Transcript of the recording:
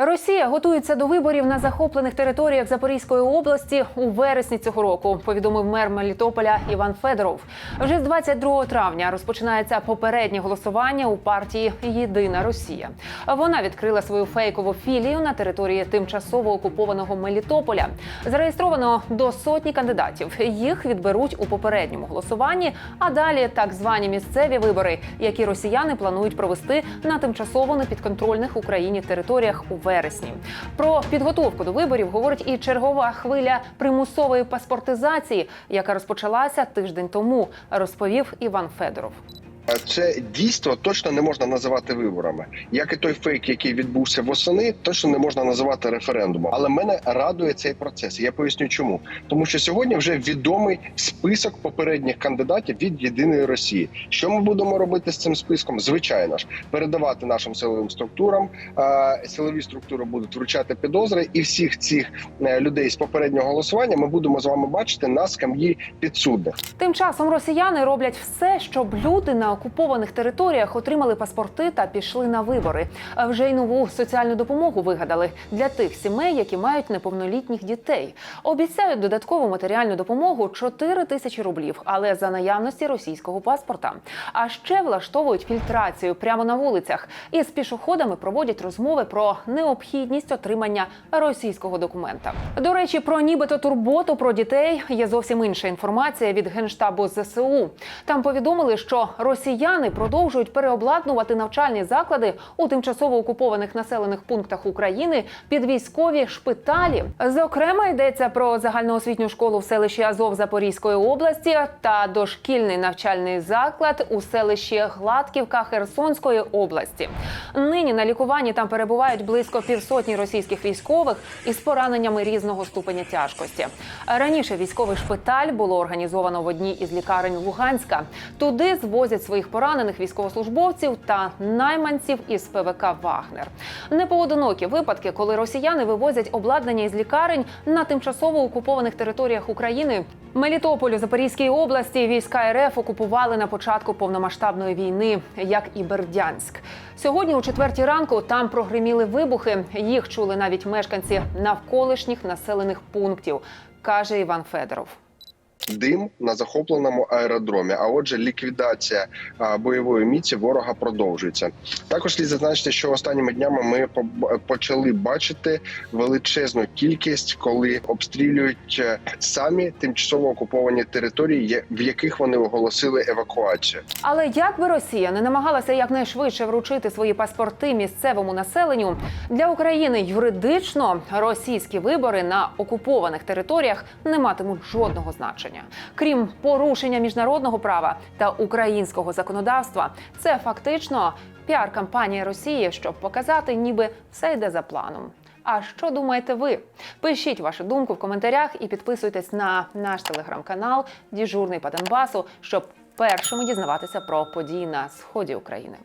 Росія готується до виборів на захоплених територіях Запорізької області у вересні цього року. Повідомив мер Мелітополя Іван Федоров. Вже з 22 травня розпочинається попереднє голосування у партії Єдина Росія. Вона відкрила свою фейкову філію на території тимчасово окупованого Мелітополя. Зареєстровано до сотні кандидатів. Їх відберуть у попередньому голосуванні. А далі так звані місцеві вибори, які росіяни планують провести на тимчасово непідконтрольних Україні територіях у вересні. Про підготовку до виборів говорить і чергова хвиля примусової паспортизації, яка розпочалася тиждень тому, розповів Іван Федоров. Це дійство точно не можна називати виборами, як і той фейк, який відбувся восени, точно не можна називати референдумом. Але мене радує цей процес. Я поясню, чому тому, що сьогодні вже відомий список попередніх кандидатів від єдиної Росії. Що ми будемо робити з цим списком? Звичайно ж, передавати нашим силовим структурам. Силові структури будуть вручати підозри, і всіх цих е, людей з попереднього голосування ми будемо з вами бачити на скам'ї підсудних. Тим часом росіяни роблять все, щоб люди на окупованих територіях отримали паспорти та пішли на вибори. Вже й нову соціальну допомогу вигадали для тих сімей, які мають неповнолітніх дітей. Обіцяють додаткову матеріальну допомогу 4 тисячі рублів, але за наявності російського паспорта. А ще влаштовують фільтрацію прямо на вулицях і з пішоходами проводять розмови про необхідність отримання російського документа. До речі, про нібито турботу про дітей є зовсім інша інформація від генштабу ЗСУ. Там повідомили, що росіяни продовжують переобладнувати навчальні заклади у тимчасово окупованих населених пунктах України під військові шпиталі. Зокрема, йдеться про загальноосвітню школу в селищі Азов Запорізької області та дошкільний навчальний заклад у селищі Гладківка Херсонської області. Нині на лікуванні там перебувають близько півсотні російських військових із пораненнями різного ступеня тяжкості. Раніше військовий шпиталь було організовано в одній із лікарень Луганська. Туди звозять своїх поранених військовослужбовців та найманців із ПВК Вагнер. Непоодинокі випадки, коли росіяни вивозять обладнання із лікарень на тимчасово окупованих територіях України. Мелітополь у Запорізькій області війська РФ окупували на початку повномасштабної війни, як і Бердянськ. Сьогодні, о четвертій ранку, там прогриміли вибухи. Їх чули навіть мешканці навколишніх населених пунктів, каже Іван Федоров. Дим на захопленому аеродромі. А отже, ліквідація бойової міці ворога продовжується. Також слід зазначити, що останніми днями ми почали бачити величезну кількість, коли обстрілюють е, самі тимчасово окуповані території, в яких вони оголосили евакуацію. Але як би Росія не намагалася якнайшвидше вручити свої паспорти місцевому населенню для України юридично російські вибори на окупованих територіях не матимуть жодного значення. Крім порушення міжнародного права та українського законодавства, це фактично піар-кампанія Росії, щоб показати, ніби все йде за планом. А що думаєте ви? Пишіть вашу думку в коментарях і підписуйтесь на наш телеграм-канал Діжурний по Донбасу, щоб першими дізнаватися про події на сході України.